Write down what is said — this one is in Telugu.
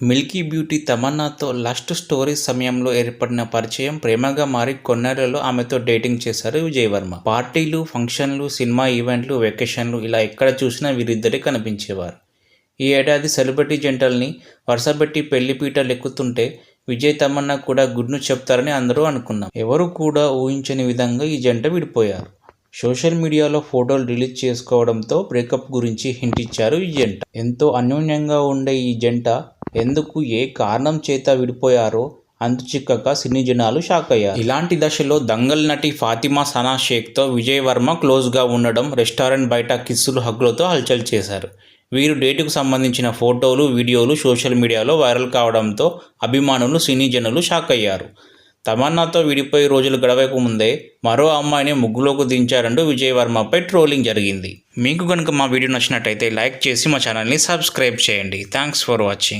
మిల్కీ బ్యూటీ తమన్నాతో లస్ట్ స్టోరీ సమయంలో ఏర్పడిన పరిచయం ప్రేమగా మారి కొన్నేళ్ళలో ఆమెతో డేటింగ్ చేశారు విజయ్ వర్మ పార్టీలు ఫంక్షన్లు సినిమా ఈవెంట్లు వెకేషన్లు ఇలా ఎక్కడ చూసినా వీరిద్దరే కనిపించేవారు. ఈ ఏడాది సెలబ్రిటీ జంటల్ని వరుసపెట్టి పెళ్ళి పీటలు ఎక్కుతుంటే విజయ్ తమన్నా కూడా గుడ్ను చెప్తారని అందరూ అనుకున్నాం ఎవరు కూడా ఊహించని విధంగా ఈ జంట విడిపోయారు. సోషల్ మీడియాలో ఫోటోలు రిలీజ్ చేసుకోవడంతో బ్రేకప్ గురించి హింట్ ఇచ్చారు ఈ జంట. ఎంతో అన్యోన్యంగా ఉండే ఈ జంట ఎందుకు ఏ కారణం చేత విడిపోయారో అంతు చిక్కక సినీ జనాలు షాక్ అయ్యారు ఇలాంటి దశలో దంగల్ నటి ఫాతిమా సనా షేక్తో విజయ్ వర్మ క్లోజ్గా ఉండడం రెస్టారెంట్ బయట కిస్సులు హగ్గులతో హల్చల్ చేశారు. వీరు డేటుకు సంబంధించిన ఫోటోలు వీడియోలు సోషల్ మీడియాలో వైరల్ కావడంతో అభిమానులు సినీ జనులు షాక్ అయ్యారు తమన్నాతో విడిపోయి రోజులు గడవక ముందే మరో అమ్మాయిని ముగ్గులోకి దించారంటూ విజయ్ వర్మపై ట్రోలింగ్ జరిగింది. మీకు కనుక మా వీడియో నచ్చినట్టయితే లైక్ చేసి మా ఛానల్ని సబ్స్క్రైబ్ చేయండి. Thanks for watching.